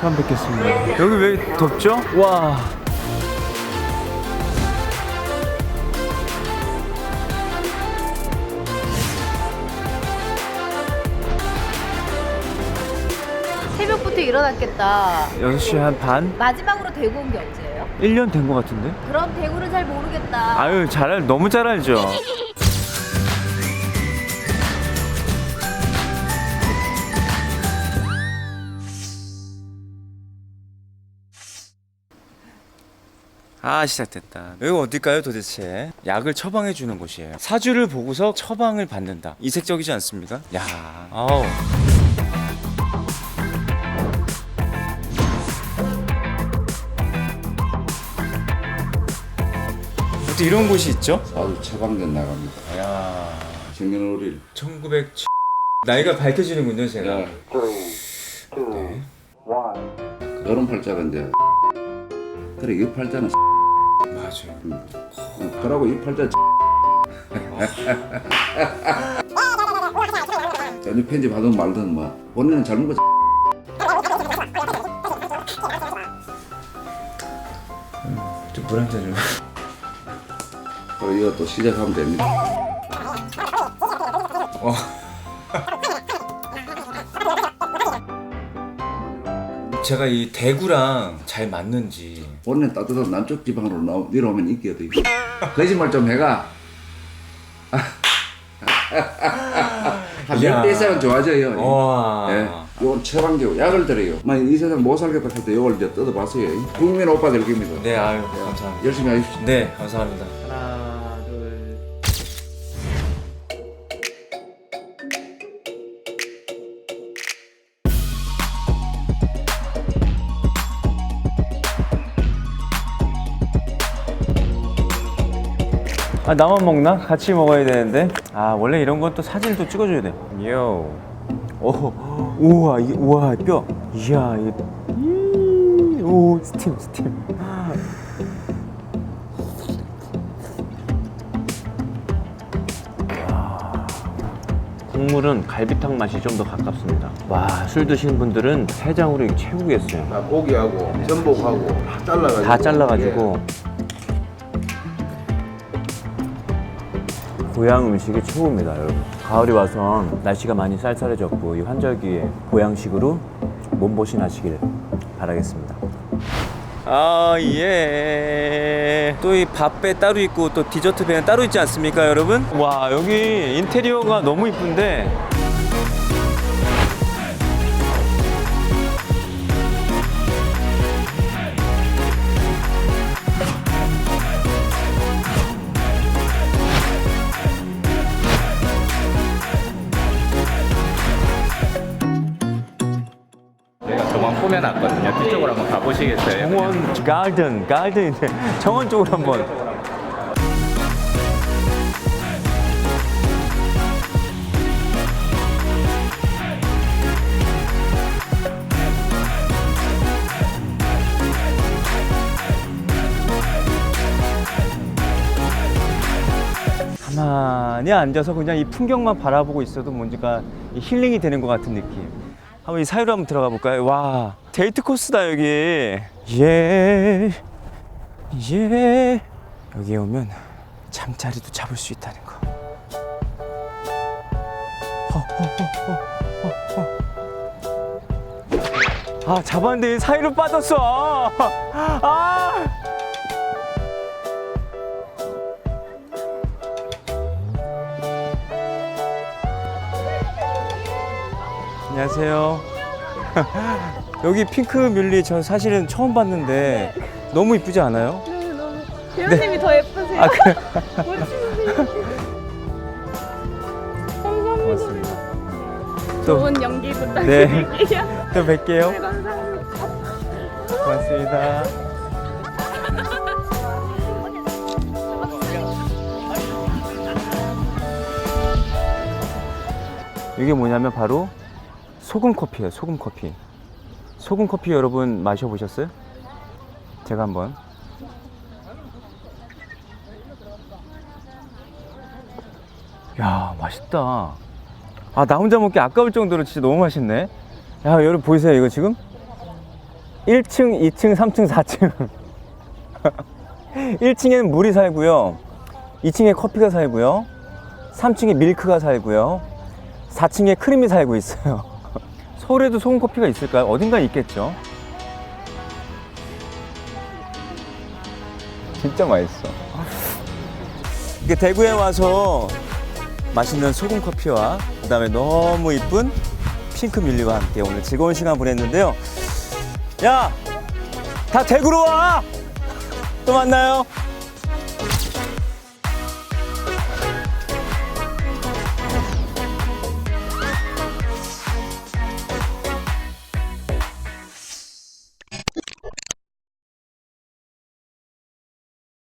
처음 뵙겠습니다. 여기 왜 덥죠? 와. 새벽부터 일어났겠다. 6시 한 반? 마지막으로 대구 온 게 언제예요? 1년 된 것 같은데? 그럼 대구를 잘 모르겠다. 아유, 잘, 알- 너무 잘 알죠? 아 시작됐다. 여기 어딜까요 도대체? 약을 처방해 주는 곳이에요. 사주를 보고서 처방을 받는다. 이색적이지 않습니까? 야. 아우. 어떻게 이런 곳이 있죠? 아주 처방전 나갑니다. 야. 정년월일 1907 나이가 밝혀지는군요 제가. 네. 그런 팔자가 이제. 그래 이 팔자는 맞아요 그러고 이 팔자 전혀 편집 하든 말든 뭐 본인은 잘못 거좀물한잔 좀. 그리고 이거 또 시작하면 됩니다. 제가 이 대구랑 잘 맞는지 본인 따뜻한 남쪽 지방으로 나오, 내려오면 인기가 더 있고 거짓말 좀 해가 이야. 한몇대 이상은 좋아져요. 와 예. 요건 처방제고 약을 드려요. 만약 이 세상 못 살겠다 할 때 요걸 이제 뜯어봤어요. 국민 오빠 될 겁니다. 네 아유 감사합니다 열심히 하십시오. 네 감사합니다 하나 아 나만 먹나? 같이 먹어야 되는데 아 원래 이런 건 또 사진도 찍어줘야 돼 요. 오, 우와 이게 우와 뼈 이야 이게 이, 오 스팀 스팀 국물은 갈비탕 맛이 좀 더 가깝습니다. 와, 술 드시는 분들은 해장으로 이거 최고겠어요. 아, 고기하고 전복하고 다 잘라가지고 다 잘라가지고. 고향 음식이 최고입니다, 여러분. 가을이 와서 날씨가 많이 쌀쌀해졌고 이 환절기에 보양식으로 몸보신하시길 바라겠습니다. 아 예. 또 이 밥배 따로 있고 또 디저트 배는 따로 있지 않습니까, 여러분? 와 여기 인테리어가 너무 이쁜데. 정원 꾸며놨거든요. 뒤쪽으로 한번 가보시겠어요? 정원 가든 가든인데 정원 쪽으로 한번. 가만히 앉아서 그냥 이 풍경만 바라보고 있어도 뭔가 이 힐링이 되는 것 같은 느낌. 한번 이 사이로 한번 들어가 볼까요? 와, 데이트 코스다 여기. 예, 예. 여기 오면 잠자리도 잡을 수 있다는 거. 아, 잡았는데 사이로 빠졌어. 아. 안녕하세요. 여기 핑크 뮬리 저 사실은 처음 봤는데 너무 이쁘지 않아요? 네, 너무 배우님이 더 예쁘세요. 아, 그래. 감사합니다. 고맙습니다. 또, 좋은 연기 부탁드릴게요. 또 뵐게요. 네, 감사합니다. 고맙습니다. 이게 뭐냐면 바로 소금 커피예요. 소금 커피. 소금 커피 여러분 마셔보셨어요? 제가 한번. 야 맛있다. 아 나 혼자 먹기 아까울 정도로 진짜 너무 맛있네. 야 여러분 보이세요 이거 지금? 1층, 2층, 3층, 4층. 1층에는 물이 살고요. 2층에 커피가 살고요. 3층에 밀크가 살고요. 4층에 크림이 살고 있어요. 서울에도 소금 커피가 있을까요? 어딘가 있겠죠. 진짜 맛있어. 이게 대구에 와서 맛있는 소금 커피와 그다음에 너무 이쁜 핑크 밀리와 함께 오늘 즐거운 시간 보냈는데요. 야, 다 대구로 와. 또 만나요.